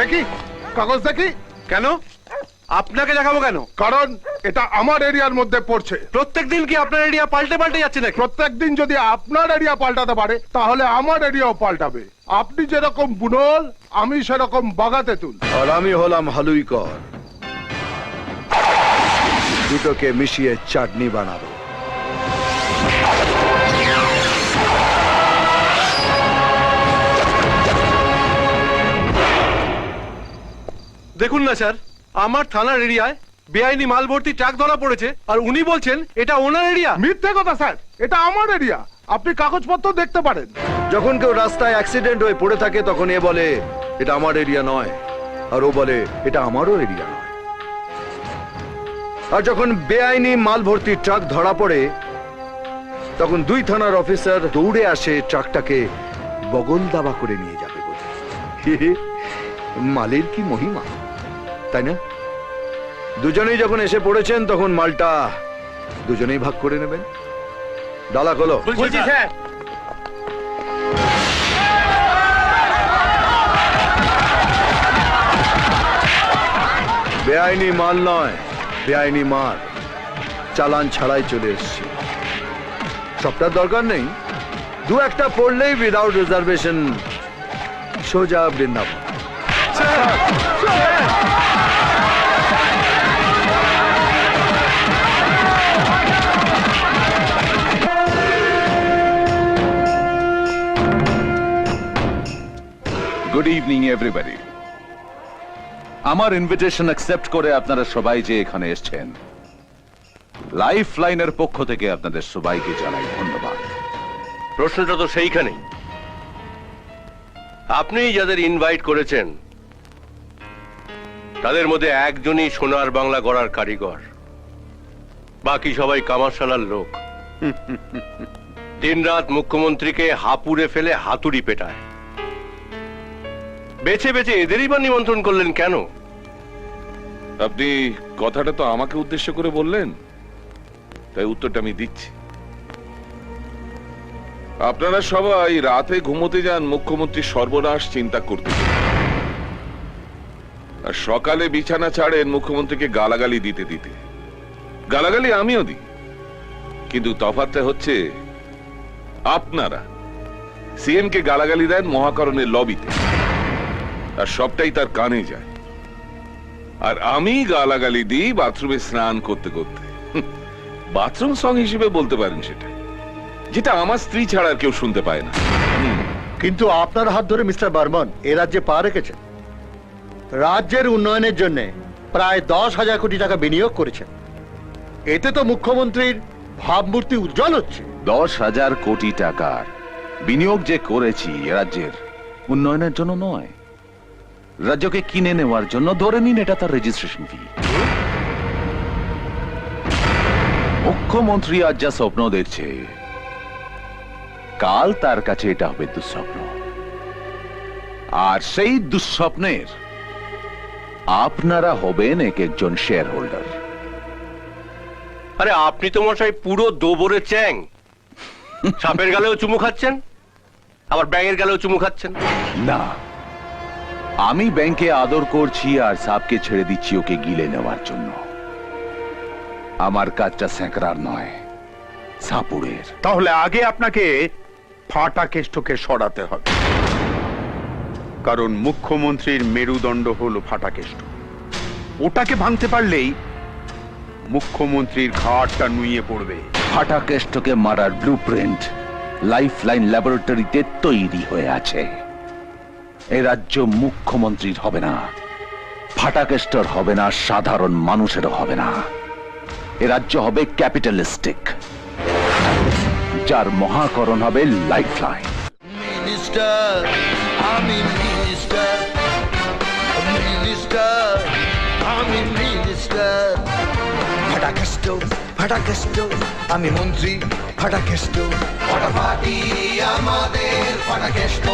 দেখি? কাগজ দেখি? কেন? আপনাকে দেখাবো কেন? কারণ এটা আমার এরিয়ার মধ্যে পড়ছে। প্রত্যেকদিন কি আপনার এরিয়া পাল্টে পাল্টে যাচ্ছে নাকি? প্রত্যেকদিন যদি আপনার এরিয়া পাল্টাতে পারে তাহলে আমার এরিয়াও পাল্টাবে। আপনি যেরকম বুনল আমি সেরকম বাগাতে তুল। আর আমি হলাম হালুই কর দুটোকে মিশিয়ে চাটনি বানাবো। দেখুন না স্যার। আমার থানার এরিয়ায় বেআইনি মাল ভর্তি ট্রাক ধরা পড়েছে আর উনি বলছেন এটা ওনার এরিয়া। মিথ্যে কথা স্যার। এটা আমার এরিয়া। আপনি কাগজপত্র দেখতে পারেন। যখন কেউ রাস্তায় অ্যাক্সিডেন্ট হয়ে পড়ে থাকে তখন এ বলে এটা আমার এরিয়া নয়। আর ও বলে এটা আমারও এরিয়া নয়। আর যখন বেআইনি মাল ভর্তি ট্রাক ধরা পড়ে তখন দুই থানার অফিসার দৌড়ে আসে ট্রাকটাকে বগল দাবা করে নিয়ে যাবে বলে। মালের কি মহিমা? তাই না? দুজনেই যখন এসে পড়েছেন তখন মালটা দুজনেই ভাগ করে নেবেন। ডালা খোলো। স্যার। বেআইনি মাল নয় বেআইনি মাল। চালান ছাড়াই চলে এসছে। সবটার দরকার নেই। দু একটা পড়লেই উইদাউট রিজার্ভেশন সোজা বৃন্দাবন। গুড ইভিনিং এভরিবডি আমার ইনভিটেশন অ্যাকসেপ্ট করে আপনারা সবাই যে এখানে এসেছেন লাইফ লাইনের পক্ষ থেকে আপনাদের সবাইকে জানাই ধন্যবাদ। প্রশ্নটা তো সেইখানেই। আপনি যাদের ইনভাইট করেছেন তাদের মধ্যে একজনই সোনার বাংলা গড়ার কারিগর। বাকি সবাই কামারশালার লোক। দিনরাত মুখ্যমন্ত্রীকে হাপুড়ে ফেলে হাতুড়ি পেটায়। বেছে বেছে এদেরই বা নিমন্ত্রণ করলেন কেন? আপনি কথাটা তো আমাকে উদ্দেশ্য করে বললেন। তাই উত্তরটা আমি দিচ্ছি। আপনারা সবাই রাতে ঘুমোতে যান, মুখ্যমন্ত্রী সর্বনাশ চিন্তা করতে আর সকালে বিছানা ছাড়েন মুখ্যমন্ত্রীকে গালাগালি দিতে দিতে। গালাগালি আমিও দিই। কিন্তু তফাৎটা হচ্ছে, আপনারা সিএম কে গালাগালি দেন মহাকরণের লবিতে। আর সবটাই তার কানে যায়। আর আমি গালাগালি দিই বাথরুমে স্নান করতে করতে। বাথরুম সং হিসেবে বলতে পারেন সেটা যেটা আমার স্ত্রী ছাড়া আর কেউ শুনতে পায় না। কিন্তু আপনার হাত ধরে মিস্টার বর্মন এ রাজ্যে পা রেখেছেন। রাজ্যের উন্নয়নের জন্য প্রায় দশ হাজার কোটি টাকা বিনিয়োগ করেছেন। এতে তো মুখ্যমন্ত্রীর ভাবমূর্তি উজ্জ্বল হচ্ছে। দশ হাজার কোটি টাকার বিনিয়োগ যে করেছি এ রাজ্যের উন্নয়নের জন্য নয়। রাজ্যকে কিনে নেওয়ার জন্য ধরে নিন এটা তার রেজিস্ট্রেশন ফি মুখ্যমন্ত্রী আজ যা স্বপ্ন দেখছে কাল তার কাছে এটা হবে দুঃস্বপ্ন। আর সেই দুঃস্বপ্নের আপনারা হবেন এক একজন শেয়ার হোল্ডার আরে আপনি তো মশাই পুরো দোবরে চ্যাং। সাপের গালেও চুমু খাচ্ছেন আবার ব্যাঙের গালেও চুমু খাচ্ছেন। না আমি ব্যাংকে আদর করছি আর সাপকে ছেড়ে দিচ্ছি ওকে গিলে নেওয়ার জন্য। আমার কাজটা স্যাঁকড়ার নয় সাপুড়ের। তাহলে আগে আপনাকে ফাটা কেষ্টকে সরাতে হবে। কারণ মুখ্যমন্ত্রীর মেরুদণ্ড হল ফাটা কেষ্ট। ওটাকে ভাঙতে পারলেই মুখ্যমন্ত্রীর ঘাটটা নুয়ে পড়বে। ফাটা কেষ্টকে মারার ব্লু প্রিন্ট লাইফ লাইন ল্যাবরেটরিতে তৈরি হয়ে আছে। এই রাজ্য মুখ্যমন্ত্রীর হবে না। ফাটা কেষ্টর হবে না সাধারণ মানুষেরও হবে না। এ রাজ্য হবে ক্যাপিটালিস্টিক যার মহাকরণ হবে লাইফ লাইন মিনিস্টার আমি মিনিস্টার মিনিস্টার আমি মিনিস্টার। আমি মন্ত্রী ফাটাফাটি আমাদের ফাটাকেষ্ট।